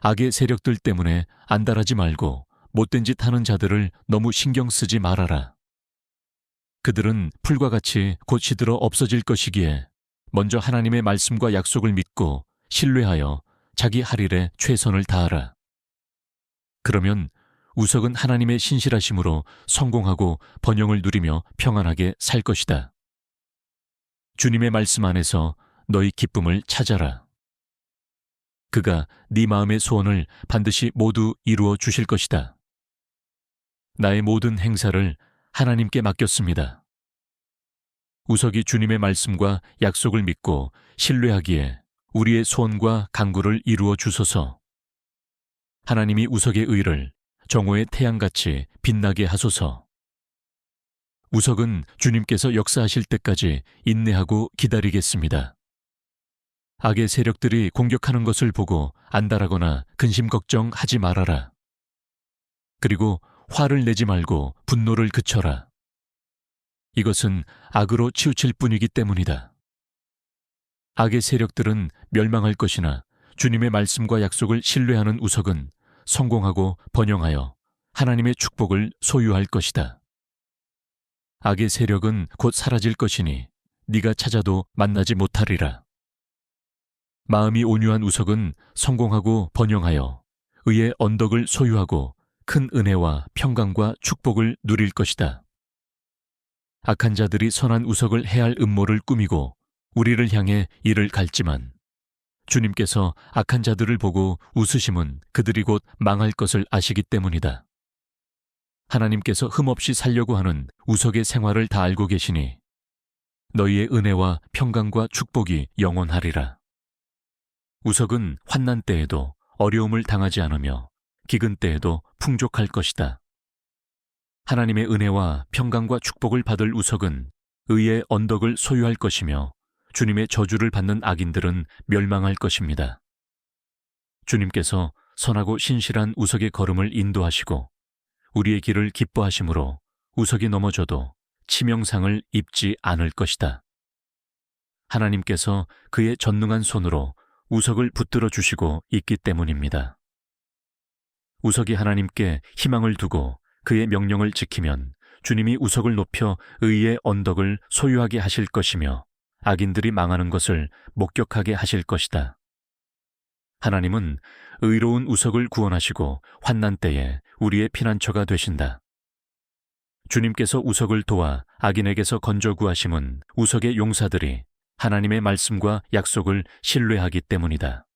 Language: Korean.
악의 세력들 때문에 안달하지 말고 못된 짓 하는 자들을 너무 신경 쓰지 말아라. 그들은 풀과 같이 곧 시들어 없어질 것이기에 먼저 하나님의 말씀과 약속을 믿고 신뢰하여 자기 할 일에 최선을 다하라. 그러면 우석은 하나님의 신실하심으로 성공하고 번영을 누리며 평안하게 살 것이다. 주님의 말씀 안에서 너희 기쁨을 찾아라. 그가 네 마음의 소원을 반드시 모두 이루어 주실 것이다. 나의 모든 행사를 하나님께 맡겼습니다. 우석이 주님의 말씀과 약속을 믿고 신뢰하기에 우리의 소원과 강구를 이루어 주소서. 하나님이 우석의 의를 정오의 태양같이 빛나게 하소서. 우석은 주님께서 역사하실 때까지 인내하고 기다리겠습니다. 악의 세력들이 공격하는 것을 보고 안달하거나 근심 걱정하지 말아라. 그리고 화를 내지 말고 분노를 그쳐라. 이것은 악으로 치우칠 뿐이기 때문이다. 악의 세력들은 멸망할 것이나 주님의 말씀과 약속을 신뢰하는 우석은 성공하고 번영하여 하나님의 축복을 소유할 것이다. 악의 세력은 곧 사라질 것이니 네가 찾아도 만나지 못하리라. 마음이 온유한 우석은 성공하고 번영하여 의의 언덕을 소유하고 큰 은혜와 평강과 축복을 누릴 것이다. 악한 자들이 선한 우석을 해할 음모를 꾸미고 우리를 향해 이를 갈지만 주님께서 악한 자들을 보고 웃으심은 그들이 곧 망할 것을 아시기 때문이다. 하나님께서 흠없이 살려고 하는 우석의 생활을 다 알고 계시니 너희의 은혜와 평강과 축복이 영원하리라. 우석은 환난 때에도 어려움을 당하지 않으며 기근 때에도 풍족할 것이다. 하나님의 은혜와 평강과 축복을 받을 우석은 의의 언덕을 소유할 것이며 주님의 저주를 받는 악인들은 멸망할 것입니다. 주님께서 선하고 신실한 우석의 걸음을 인도하시고 우리의 길을 기뻐하심으로 우석이 넘어져도 치명상을 입지 않을 것이다. 하나님께서 그의 전능한 손으로 우석을 붙들어 주시고 있기 때문입니다. 우석이 하나님께 희망을 두고 그의 명령을 지키면 주님이 우석을 높여 의의 언덕을 소유하게 하실 것이며 악인들이 망하는 것을 목격하게 하실 것이다. 하나님은 의로운 우석을 구원하시고 환난 때에 우리의 피난처가 되신다. 주님께서 우석을 도와 악인에게서 건져 구하심은 우석의 용사들이 하나님의 말씀과 약속을 신뢰하기 때문이다.